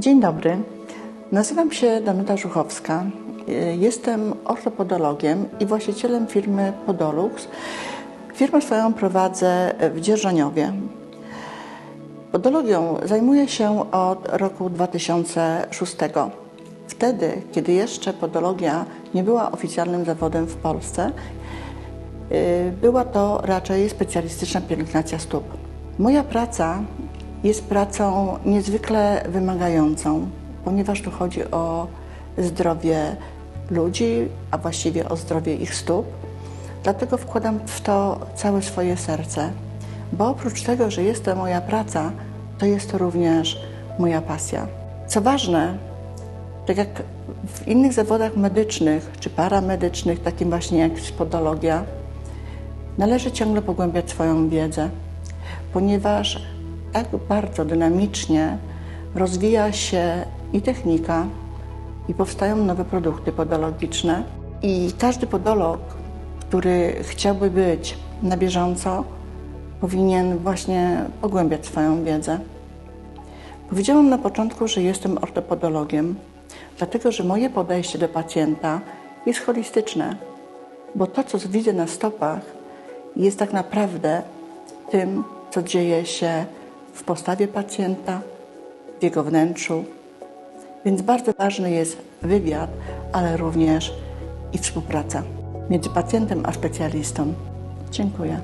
Dzień dobry. Nazywam się Danuta Żuchowska. Jestem ortopodologiem i właścicielem firmy Podolux. Firmę swoją prowadzę w Dzierżoniowie. Podologią zajmuję się od roku 2006. Wtedy, kiedy jeszcze podologia nie była oficjalnym zawodem w Polsce, y, była to raczej specjalistyczna pielęgnacja stóp. Moja praca jest pracą niezwykle wymagającą, ponieważ tu chodzi o zdrowie ludzi, a właściwie o zdrowie ich stóp. Dlatego wkładam w to całe swoje serce, bo oprócz tego, że jest to moja praca, to jest to również moja pasja. Co ważne, tak jak w innych zawodach medycznych czy paramedycznych, takim właśnie jak podologia, należy ciągle pogłębiać swoją wiedzę, ponieważ tak bardzo dynamicznie rozwija się i technika, i powstają nowe produkty podologiczne. I każdy podolog, który chciałby być na bieżąco, powinien właśnie pogłębiać swoją wiedzę. Powiedziałam na początku, że jestem ortopodologiem, dlatego że moje podejście do pacjenta jest holistyczne, bo to, co widzę na stopach, jest tak naprawdę tym, co dzieje się w postawie pacjenta, w jego wnętrzu. Więc bardzo ważny jest wywiad, ale również i współpraca między pacjentem a specjalistą. Dziękuję.